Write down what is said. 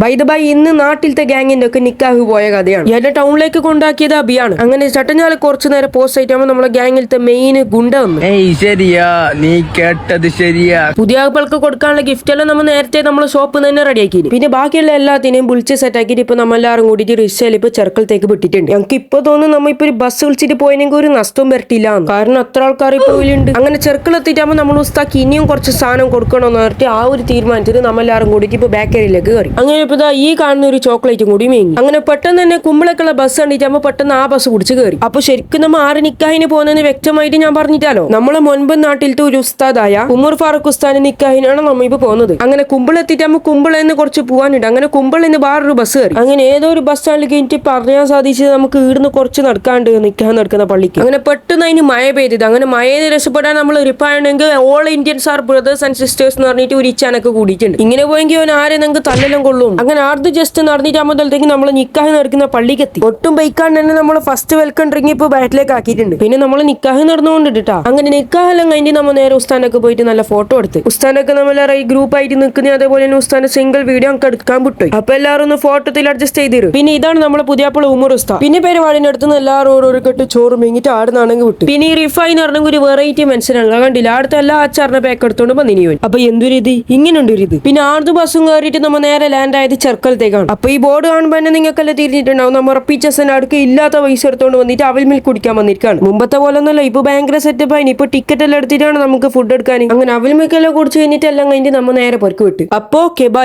By the by ഇന്ന് നാട്ടിലത്തെ ഗാങ്ങിന്റെ ഒക്കെ നിക്കാഹ് പോയ കഥയാണ്. എന്റെ ടൗണിലേക്ക് കൊണ്ടാക്കിയത് അബിയാണ്. അങ്ങനെ ചട്ടഞ്ഞാൽ കുറച്ചു നേരം പോസ്റ്റ് ആയിട്ടാകുമ്പോൾ നമ്മളെ ഗാങ്ങിലത്തെ മെയിൻ ഗുണ്ട വന്നു. ശരിയാ. നീ കേട്ടത് ശരിയാ. പുതിയ ആളുകൾക്ക് കൊടുക്കാനുള്ള ഗിഫ്റ്റ് എല്ലാം നമ്മൾ നേരത്തെ നമ്മൾ ഷോപ്പ് തന്നെ റെഡിയാക്കി പിന്നെ ബാക്കിയുള്ള എല്ലാത്തിനെയും വിളിച്ച് സെറ്റ് ആക്കിയിട്ട് ഇപ്പൊ നമ്മളെല്ലാവരും കൂടിയിട്ട് റിക്ഷയിൽ ഇപ്പൊ ചെറുക്കലത്തേക്ക് വിട്ടിട്ടുണ്ട്. ഞങ്ങൾക്ക് ഇപ്പൊ തോന്നുന്നു നമ്മ ഇപ്പൊ ഒരു ബസ് വിളിച്ചിട്ട് പോയെങ്കിൽ ഒരു നഷ്ടവും വരട്ടില്ല കാരണം അത്ര ആൾക്കാർ ഇപ്പൊ ഇതിലുണ്ട്. അങ്ങനെ ചെറുക്കലെത്തിയിട്ടാകുമ്പോൾ നമ്മൾ ഉസ്താക്ക് ഇനിയും കുറച്ച് സാധനം കൊടുക്കണമെന്ന് പറഞ്ഞിട്ട് ആ ഒരു തീരുമാനത്തിൽ നമ്മളെല്ലാവരും കൂടിയിട്ട് ഇപ്പൊ ബേക്കറിയിലേക്ക് കയറി അങ്ങനെ ദാ ഈ കാണുന്ന ഒരു ചോക്ലേറ്റും കൂടി മേങ്ങി അങ്ങനെ പെട്ടെന്ന് തന്നെ കുമ്പളക്കുള്ള ബസ് കണ്ടിട്ടാകുമ്പോൾ പെട്ടെന്ന് ആ ബസ് പിടിച്ച് കയറി അപ്പൊ ശരിക്കും നമ്മൾ ആര് നിക്കാഹിന് പോകുന്നതെന്ന് വ്യക്തമായിട്ട് ഞാൻ പറഞ്ഞിട്ടാലോ? നമ്മളെ മുൻപ് നാട്ടിലത്തെ ഒരു ഉസ്താദായ ഉമർ ഫാറൂഖ് ഉസ്താന് നിക്കാഹിനാണ് നമ്മ ഇപ്പൊ പോകുന്നത്. അങ്ങനെ കുമ്പിളെത്തിട്ടാകുമ്പോൾ കുമ്പിളെന്ന് കുറച്ച് പോകാനുണ്ട് അങ്ങനെ കുമ്പിളെന്ന് വേറൊരു ബസ് കയറി അങ്ങനെ ഏതോ ഒരു ബസ് സ്റ്റാൻഡിൽ കഴിഞ്ഞിട്ട് പറയാൻ സാധിച്ചത് നമുക്ക് ഇവിടുന്ന് കുറച്ച് നടക്കാണ്ട് നിക്കാൻ നടക്കുന്ന പള്ളിക്ക്. അങ്ങനെ പെട്ടെന്ന് അതിന് മഴ പെയ്തത്. അങ്ങനെ മഴയെ രക്ഷപ്പെടാൻ നമ്മൾ റിപ്പാണെങ്കിൽ all Indians are brothers and sisters എന്ന് പറഞ്ഞിട്ട് ഒരു ഇച്ചാനൊക്കെ കൂടിയിട്ടുണ്ട്. ഇങ്ങനെ പോയെങ്കിൽ അവൻ ആരെ നിങ്ങൾക്ക് തല്ലെല്ലാം കൊള്ളും? അങ്ങനെ ആർദ്ദ ജസ്റ്റ് നടന്നിട്ട് മുതലത്തേക്ക് നമ്മൾ നിക്കാഹ് നടക്കുന്ന പള്ളിക്ക് എത്തി ഒട്ടും ബൈക്കാണ്ട് തന്നെ നമ്മൾ ഫസ്റ്റ് വെൽക്കം ഡ്രിങ്ക് ഇപ്പൊ ബാറ്റിലേക്ക് ആക്കിയിട്ടുണ്ട്. പിന്നെ നമ്മൾ നിക്കാഹ് നടന്നുകൊണ്ടിട്ടാ അങ്ങനെ നിക്കാഹ് എല്ലാം കഴിഞ്ഞ് നമ്മൾ നേരെ ഉസ്താനൊക്കെ പോയിട്ട് നല്ല ഫോട്ടോ എടുത്ത്. ഉസ്താനൊക്കെ നമ്മളെ ഗ്രൂപ്പ് ആയിട്ട് നിൽക്കുന്ന അതേപോലെ തന്നെ ഉസ്താന്റെ സിംഗിൾ വീഡിയോ നമുക്ക് എടുക്കാൻ വിട്ടു. അപ്പൊ എല്ലാവരും ഒന്ന് ഫോട്ടോത്തിൽ അഡ്ജസ്റ്റ് ചെയ്ത് തരും പിന്നെ ഇതാണ് നമ്മളെ പുതിയ ഉമർ ഉസ്താ പിന്നെ പരിപാടിന്റെ അടുത്ത് നിന്ന് എല്ലാവരും ഓരോ കെട്ട് ചോറ് മെങ്ങിട്ട് ആടുന്നാണെങ്കിൽ വിട്ടു. പിന്നെ ഈ റിഫൈ എന്ന് ഒരു വെറൈറ്റി മനസ്സിലാണ് കണ്ടില്ല. അടുത്ത എല്ലാ അച്ചാറിന്റെ പാക്ക് എടുത്തോണ്ട് വന്നിനി അപ്പൊ എന്തൊരു ഇത് ഇങ്ങനെ ഉണ്ട് ഒരു ഇത് പിന്നെ ആർദ്ദ ബസ്സും കയറിയിട്ട് നമ്മൾ നേരെ ലാൻഡ് ആയത് ചെറുക്കലത്തേക്കാണ് അപ്പൊ ഈ ബോർഡ് കാണുമ്പോൾ തന്നെ നിങ്ങൾക്കെല്ലാം തിരിഞ്ഞിട്ടുണ്ടാവും. നമ്മൾ ഉറപ്പിച്ച അടുക്ക് ഇല്ലാത്ത പൈസ എടുത്തോണ്ട് വന്നിട്ട് അവൽ മിൽക്ക് കുടിക്കാൻ വന്നിരിക്കാണ്. മുമ്പത്തെ പോലെ ഒന്നുമല്ല ഇപ്പൊ ഭയങ്കര സെറ്റപ്പ് ആയി. ഇപ്പൊ ടിക്കറ്റ് എല്ലാം എടുത്തിട്ടാണ് നമുക്ക് ഫുഡ് എടുക്കാൻ അങ്ങനെ അവൽ മിൽക്ക് എല്ലാം കുടിച്ച് കഴിഞ്ഞിട്ട് എല്ലാം കഴിഞ്ഞിട്ട് നമ്മൾ നേരെ പൊരക്ക് വിട്ടു. അപ്പോ ഓക്കെ ബൈ